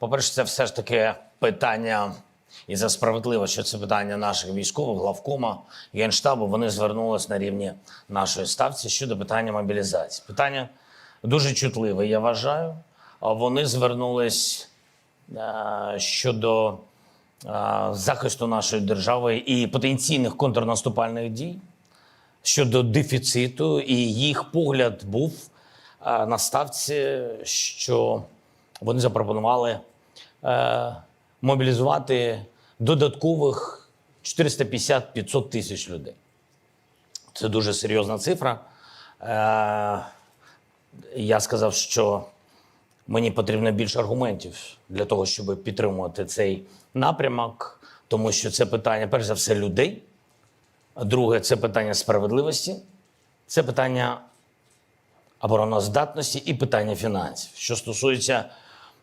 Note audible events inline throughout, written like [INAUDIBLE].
По-перше, це все ж таки питання, і за справедливо, що це питання наших військових, главкома, генштабу. Вони звернулись на рівні нашої ставці щодо питання мобілізації. Питання дуже чутливе, я вважаю. Вони звернулись е, щодо е, захисту нашої держави і потенційних контрнаступальних дій щодо дефіциту, і їх погляд був е, на ставці, що вони запропонували мобілізувати додаткових 450-500 тисяч людей. Це дуже серйозна цифра. Е, я сказав, що мені потрібно більше аргументів для того, щоб підтримувати цей напрямок, тому що це питання, перш за все, людей. Друге, це питання справедливості, це питання обороноздатності і питання фінансів. Що стосується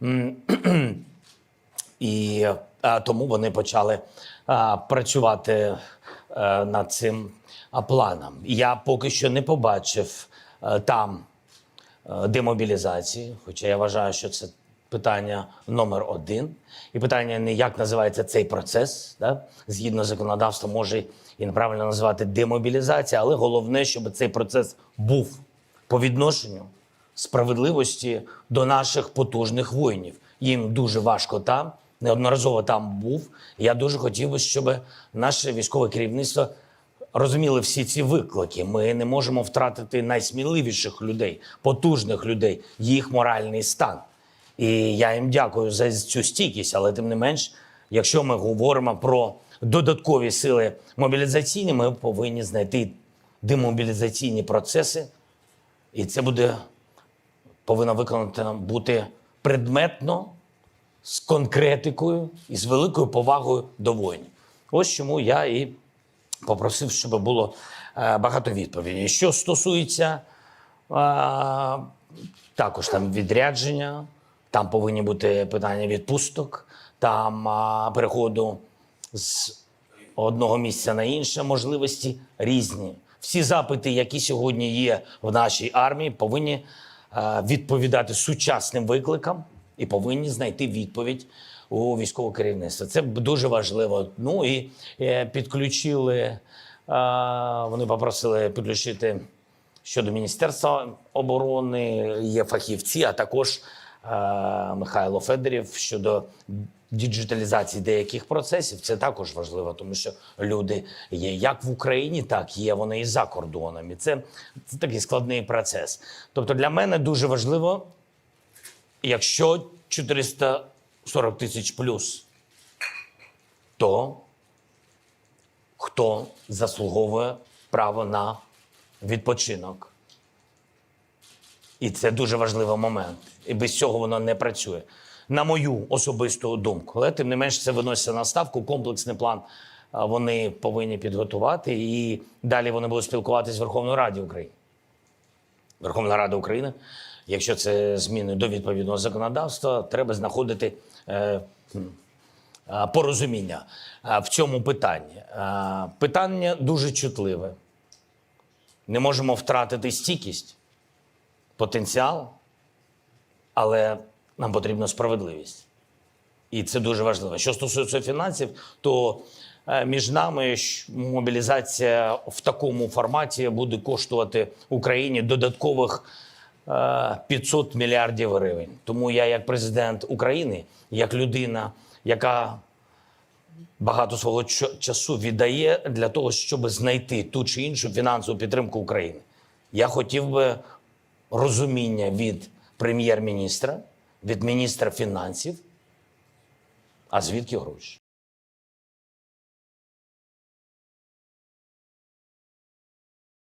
[CLEARS THROAT] І тому вони почали працювати а, над цим планом. Я поки що не побачив а, там е, демобілізації, хоча я вважаю, що це питання номер один. І питання не як називається цей процес, да? згідно законодавства, може і неправильно називати демобілізація, але головне, щоб цей процес був по відношенню справедливості до наших потужних воїнів. Їм дуже важко там, неодноразово там був. Я дуже хотів би, щоб наше військове керівництво розуміли всі ці виклики. Ми не можемо втратити найсміливіших людей, потужних людей, їх моральний стан. І я їм дякую за цю стійкість, але тим не менш, якщо ми говоримо про додаткові сили мобілізаційні, ми повинні знайти демобілізаційні процеси, і це буде повинно виконано бути предметно, з конкретикою і з великою повагою до воїнів. Ось чому я і попросив, щоб було е, багато відповідей. Що стосується е, також там відрядження, там повинні бути питання відпусток, там е, переходу з одного місця на інше, можливості різні. Всі запити, які сьогодні є в нашій армії, повинні відповідати сучасним викликам і повинні знайти відповідь у військового керівництва. Це дуже важливо. Ну і е, підключили, е, вони попросили підключити щодо Міністерства оборони, є фахівці, а також е, Михайло Федорів щодо діджиталізації деяких процесів. Це також важливо, тому що люди є як в Україні, так є вони і за кордоном. І це, це такий складний процес. Тобто для мене дуже важливо, якщо 440 тисяч плюс, то хто заслуговує право на відпочинок. І це дуже важливий момент. І без цього воно не працює. На мою особисту думку. Але тим не менш це виноситься на ставку. Комплексний план вони повинні підготувати. І далі вони будуть спілкуватися з Верховною Радою України. Верховна Рада України, якщо це зміни до відповідного законодавства, треба знаходити е, порозуміння в цьому питанні. Питання дуже чутливе. Не можемо втратити стійкість, потенціал, але нам потрібна справедливість. І це дуже важливо. Що стосується фінансів, то е, між нами мобілізація в такому форматі буде коштувати Україні додаткових е, 500 мільярдів гривень. Тому я, як президент України, як людина, яка багато свого часу віддає для того, щоб знайти ту чи іншу фінансову підтримку України. Я хотів би розуміння від прем'єр-міністра, від міністра фінансів, а звідки гроші?